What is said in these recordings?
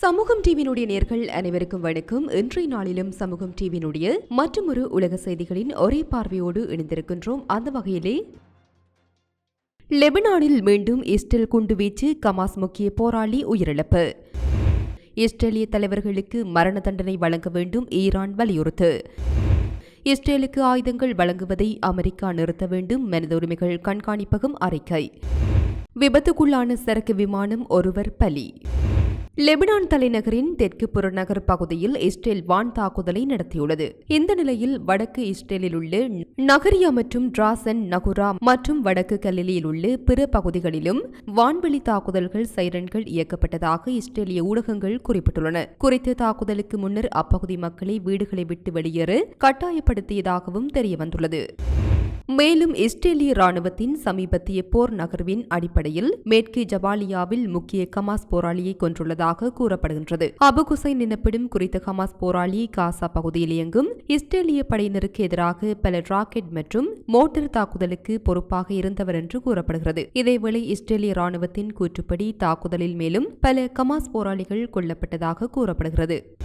சமூகம் டிவியினுடைய நேர்கள் அனைவருக்கும் வணக்கம். இன்றைய நாளிலும் சமூகம் டிவியினுடைய மற்றொரு உலக செய்திகளின் ஒரே பார்வையோடு இணைந்திருக்கின்றோம். அந்த வகையிலே லெபனானில் மீண்டும் இஸ்ரேல் குண்டுவீச்சு கமாஸ் முக்கிய போராளி உயிரிழப்பு. இஸ்ரேலிய தலைவர்களுக்கு மரண தண்டனை வழங்க வேண்டும் ஈரான் வலியுறுத்து. இஸ்ரேலுக்கு ஆயுதங்கள் வழங்குவதை அமெரிக்கா நிறுத்த வேண்டும் மனித உரிமைகள் கண்காணிப்பகம் அறிக்கை. விபத்துக்குள்ளான சரக்கு விமானம் ஒருவர் பலி. லெபனான் தலைநகரின் தெற்கு புறநகர் பகுதியில் இஸ்ரேல் வான் தாக்குதலை நடத்தியுள்ளது. இந்த நிலையில் வடக்கு இஸ்ரேலில் உள்ள நகரியா மற்றும் டிராசன் நகுரா மற்றும் வடக்கு கலிலியில் உள்ள பிற பகுதிகளிலும் வான்வெளி தாக்குதல்கள் சைரன்கள் இயக்கப்பட்டதாக இஸ்ரேலிய ஊடகங்கள் குறிப்பிட்டுள்ளன. குறித்த தாக்குதலுக்கு முன்னர் அப்பகுதி மக்களை வீடுகளை விட்டு வெளியேற கட்டாயப்படுத்தியதாகவும் தெரியவந்துள்ளது. மேலும் இஸ்ரேலிய ராணுவத்தின் சமீபத்திய போர் நகர்வின் அடிப்படையில் மேற்கு ஜபாலியாவில் முக்கிய கமாஸ் போராளியை கொன்றுள்ளதாக கூறப்படுகின்றது. அபு குசைன் எனப்படும் குறித்த ஹமாஸ் போராளி காசா பகுதியில் இயங்கும் இஸ்ரேலிய படையினருக்கு எதிராக பல ராக்கெட் மற்றும் மோட்டார் தாக்குதலுக்கு பொறுப்பாக இருந்தவர் என்று கூறப்படுகிறது. இதேவேளை இஸ்ரேலிய ராணுவத்தின் கூற்றுப்படி தாக்குதலில் மேலும் பல கமாஸ் போராளிகள் கொல்லப்பட்டதாக கூறப்படுகிறது.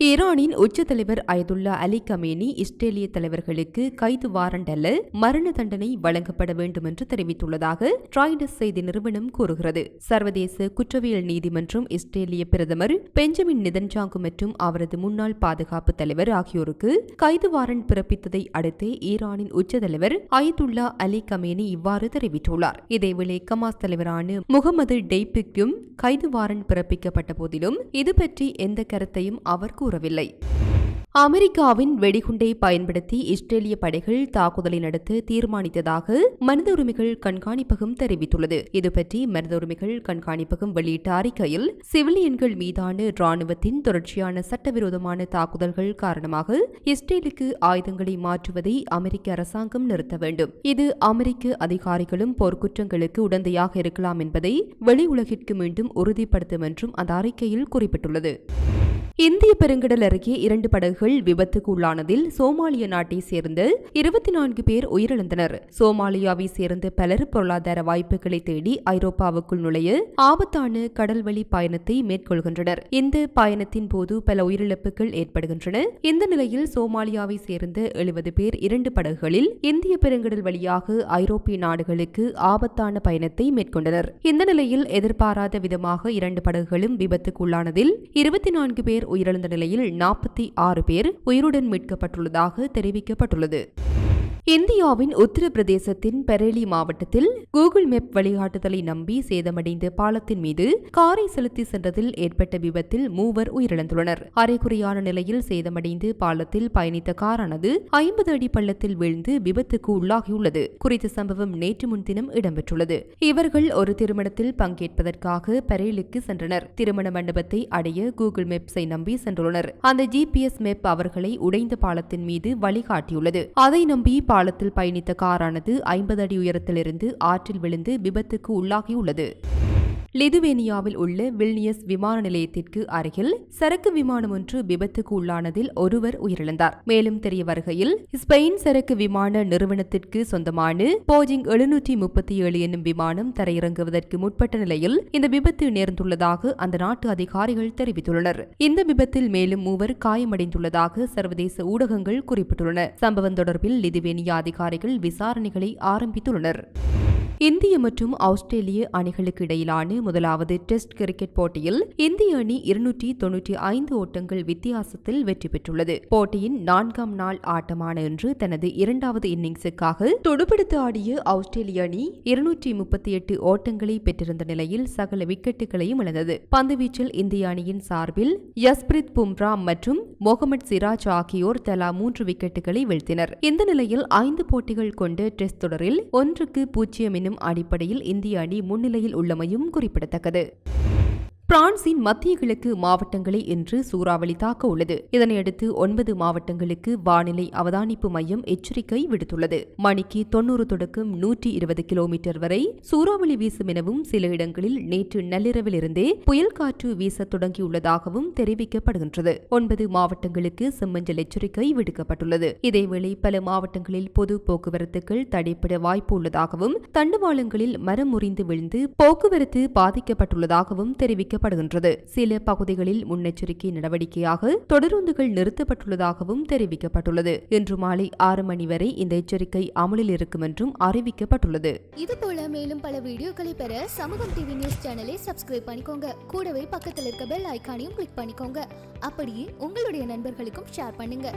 ஈரானின் உச்ச தலைவர் அயதுல்லா அலி கமேனி இஸ்ரேலிய தலைவர்களுக்கு கைது வாரண்ட் அல்ல மரண தண்டனை வழங்கப்பட வேண்டும் என்று தெரிவித்துள்ளதாக ட்ராய்டஸ் செய்தி நிறுவனம் கூறுகிறது. சர்வதேச குற்றவியல் நீதிமன்றம் இஸ்ரேலிய பிரதமர் பெஞ்சமின் நிதன்ஜாங்கு மற்றும் அவரது முன்னாள் பாதுகாப்பு தலைவர் ஆகியோருக்கு கைது வாரண்ட் பிறப்பித்ததை அடுத்து ஈரானின் உச்ச தலைவர் அயதுல்லா அலி கமேனி இவ்வாறு தெரிவித்துள்ளார். இதேவேளை கமாஸ் தலைவரான முகமது டெய்பிக்கும் கைது வாரண்ட் பிறப்பிக்கப்பட்ட போதிலும் இது பற்றி எந்த கருத்தையும் அவர் கூறவில்லை. அமெரிக்காவின் வெடிகுண்டை பயன்படுத்தி இஸ்ரேலிய படைகள் தாக்குதலை நடத்த தீர்மானித்ததாக மனித உரிமைகள் கண்காணிப்பகம் தெரிவித்துள்ளது. இதுபற்றி மனித உரிமைகள் கண்காணிப்பகம் வெளியிட்ட அறிக்கையில் சிவிலியன்கள் மீதான ராணுவத்தின் தொடர்ச்சியான சட்டவிரோதமான தாக்குதல்கள் காரணமாக இஸ்ரேலுக்கு ஆயுதங்களை மாற்றுவதை அமெரிக்க அரசாங்கம் நிறுத்த வேண்டும். இது அமெரிக்க அதிகாரிகளும் போர்க்குற்றங்களுக்கு உடந்தையாக இருக்கலாம் என்பதை வெளி உலகிற்கு மீண்டும் உறுதிப்படுத்தும் என்றும் அந்த அறிக்கையில் குறிப்பிட்டுள்ளது. இந்திய பெருங்கடல் அருகே இரண்டு படகுகள் விபத்துக்கு உள்ளானதில் சோமாலிய நாட்டை சேர்ந்த இருபத்தி நான்கு பேர் உயிரிழந்தனர். சோமாலியாவை சேர்ந்த பலர் பொருளாதார வாய்ப்புகளை தேடி ஐரோப்பாவுக்குள் நுழைய ஆபத்தான கடல்வழி பயணத்தை மேற்கொள்கின்றனர். இந்த பயணத்தின் போது பல உயிரிழப்புகள் ஏற்படுகின்றன. இந்த நிலையில் சோமாலியாவை சேர்ந்த எழுபது பேர் இரண்டு படகுகளில் இந்திய பெருங்கடல் வழியாக ஐரோப்பிய நாடுகளுக்கு ஆபத்தான பயணத்தை மேற்கொண்டனர். இந்த நிலையில் எதிர்பாராத விதமாக இரண்டு படகுகளும் விபத்துக்கு உள்ளானதில் இருபத்தி நான்கு பேர் உயிரிழந்த நிலையில் நாற்பத்தி ஆறு பேர் உயிருடன் மீட்கப்பட்டுள்ளதாக தெரிவிக்கப்பட்டுள்ளது. இந்தியாவின் உத்தரப்பிரதேசத்தின் பெரேலி மாவட்டத்தில் கூகுள் மேப் வழிகாட்டுதலை நம்பி சேதமடைந்த பாலத்தின் மீது காரை செலுத்தி சென்றதில் ஏற்பட்ட விபத்தில் மூவர் உயிரிழந்துள்ளனர். அரைகுறையான நிலையில் சேதமடைந்து பாலத்தில் பயணித்த காரானது ஐம்பது அடி பள்ளத்தில் வீழ்ந்து விபத்துக்கு உள்ளாகியுள்ளது. குறித்த சம்பவம் நேற்று முன்தினம் இடம்பெற்றுள்ளது. இவர்கள் ஒரு திருமணத்தில் பங்கேற்பதற்காக பெரேலுக்கு சென்றனர். திருமண மண்டபத்தை அடைய கூகுள் மேப்ஸை நம்பி சென்றுள்ளனர். அந்த ஜிபிஎஸ் மேப் அவர்களை உடைந்த பாலத்தின் மீது வழிகாட்டியுள்ளது. அதை நம்பி பாலத்தில் பயணித்த காரானது ஐம்பது அடி உயரத்திலிருந்து ஆற்றில் விழுந்து விபத்துக்கு உள்ளாகியுள்ளது. லிதுவேனியாவில் உள்ள வில்னியஸ் விமான நிலையத்திற்கு அருகில் சரக்கு விமானம் ஒன்று விபத்துக்கு உள்ளானதில் ஒருவர் உயிரிழந்தார். மேலும் தெரிய வருகையில் ஸ்பெயின் சரக்கு விமான நிறுவனத்திற்கு சொந்தமான போஜிங் எழுநூற்றி முப்பத்தி ஏழு என்னும் விமானம் தரையிறங்குவதற்கு முற்பட்ட நிலையில் இந்த விபத்து நேர்ந்துள்ளதாக அந்த நாட்டு அதிகாரிகள் தெரிவித்துள்ளனர். இந்த விபத்தில் மேலும் மூவர் காயமடைந்துள்ளதாக சர்வதேச ஊடகங்கள் குறிப்பிட்டுள்ளன. சம்பவம் தொடர்பில் லிதுவேனியா அதிகாரிகள் விசாரணைகளை ஆரம்பித்துள்ளனர். இந்திய மற்றும் ஆஸ்திரேலிய அணிகளுக்கு இடையிலான முதலாவது டெஸ்ட் கிரிக்கெட் போட்டியில் இந்திய அணி இருநூற்றி தொன்னூற்றி ஐந்து ஓட்டங்கள் வித்தியாசத்தில் வெற்றி பெற்றுள்ளது. போட்டியின் நான்காம் நாள் ஆட்டமான இன்று தனது இரண்டாவது இன்னிங்ஸுக்காக தொடுபடுத்து ஆடிய ஆஸ்திரேலிய அணி இருநூற்றி முப்பத்தி எட்டு ஓட்டங்களை பெற்றிருந்த நிலையில் சகல விக்கெட்டுகளையும் இழந்தது. பந்துவீச்சில் இந்திய அணியின் சார்பில் யஸ்பிரித் பும்ரா மற்றும் முகமது சிராஜ் ஆகியோர் தலா மூன்று விக்கெட்டுகளை வீழ்த்தினர். இந்த நிலையில் ஐந்து போட்டிகள் கொண்ட டெஸ்ட் தொடரில் ஒன்றுக்கு பூஜ்ஜியம் எனும் அடிப்படையில் இந்திய அணி முன்னிலையில் உள்ளமையும் குறிப்பிடத்தக்கது. பிரான்சின் மத்திய கிழக்கு மாவட்டங்களை இன்று சூறாவளி தாக்க உள்ளது. இதனையடுத்து ஒன்பது மாவட்டங்களுக்கு வானிலை அவதானிப்பு மையம் எச்சரிக்கை விடுத்துள்ளது. மணிக்கு தொன்னூறு தொடக்கம் நூற்றி இருபது கிலோமீட்டர் வரை சூறாவளி வீசும் எனவும் சில இடங்களில் நேற்று நள்ளிரவிலிருந்தே புயல் காற்று வீச தொடங்கியுள்ளதாகவும் தெரிவிக்கப்படுகின்றது. ஒன்பது மாவட்டங்களுக்கு செம்மஞ்சள் எச்சரிக்கை விடுக்கப்பட்டுள்ளது. இதேவேளை பல மாவட்டங்களில் பொது போக்குவரத்துகள் தடைப்பட வாய்ப்பு உள்ளதாகவும் தண்டுவாளங்களில் மரம் முறிந்து விழுந்து போக்குவரத்து பாதிக்கப்பட்டுள்ளதாகவும் தெரிவிக்க தெரிவிக்கப்படுகின்றது சில பகுதிகளில் முன்னெச்சரிக்கை நடவடிக்கையாக தொடருந்துகள் நிறுத்தப்பட்டுள்ளதாகவும் தெரிவிக்கப்பட்டுள்ளது. இன்று மாலை ஆறு மணி வரை இந்த எச்சரிக்கை அமலில் இருக்கும் என்றும் அறிவிக்கப்பட்டுள்ளது. இது போல மேலும் பல வீடியோக்களை பெற சமூகம் டிவி நியூஸ் சேனலை சப்ஸ்கிரைப் பண்ணிக்கோங்க. கூடவே பக்கத்தில் இருக்க பெல் ஐக்கானையும் கிளிக் பண்ணிக்கோங்க. அப்படியே உங்களுடைய நண்பர்களுக்கும் ஷேர் பண்ணுங்க.